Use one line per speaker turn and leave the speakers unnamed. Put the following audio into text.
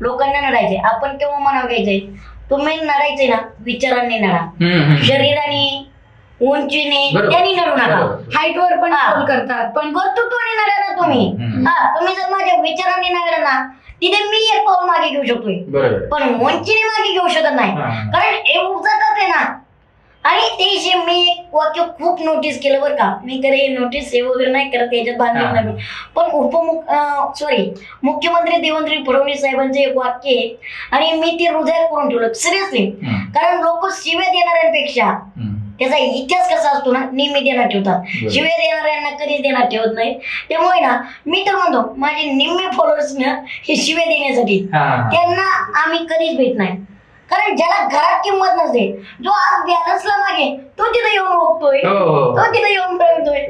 लोकांना नडायचे आपण केव्हा म्हणावं घ्यायचंय तुम्ही नडायचे ना विचारांनी नडा. शरीराने उंचीने
बरोबर.
त्यांनी नडू नका
बरोबर.
हाईट वर पण
हा.
करतात पण
कर्तृत्वाने नडा ना तुम्ही
हम्म.
हा तुम्ही जर माझ्या विचारांनी नडला ना तिथे मी एक पाऊल मागे घेऊ शकतोय
बरोबर
पण उंचीने मागे घेऊ शकत नाही
हा.
कारण हे उपजातात आहे ना आणि ते जे मी एक वाक्य खूप नोटीस केलं बरं का. मी कधी नोटीस हे वगैरे नाही करत याच्यात
हा.
बांधलं नाही पण उपमुख सॉरी मुख्यमंत्री देवेंद्र फडणवीस साहेबांचे एक वाक्य आहे आणि मी ते हृदयात करून ठेवलं. सिरियसली
हम्म,
कारण लोक शिव्या देणाऱ्यांपेक्षा
हम्म.
त्याचा इतिहास कसा असतो ना नेहमी देण्यात ठेवतात. शिव्या देणाऱ्यांना कधीच देण्यात ठेवत नाही. त्यामुळे ना मी तर म्हणतो माझे निम्मे फॉलोअर्स ना हे शिव्या देण्यासाठी.
हा, हा.
त्यांना आम्ही कधीच भेट नाही. कारण ज्याला घरात किंमत नसते जो आज बॅलन्सला मागे तो तिथे येऊन बघतोय
हो, हो.
तो तिथे येऊन बघतोय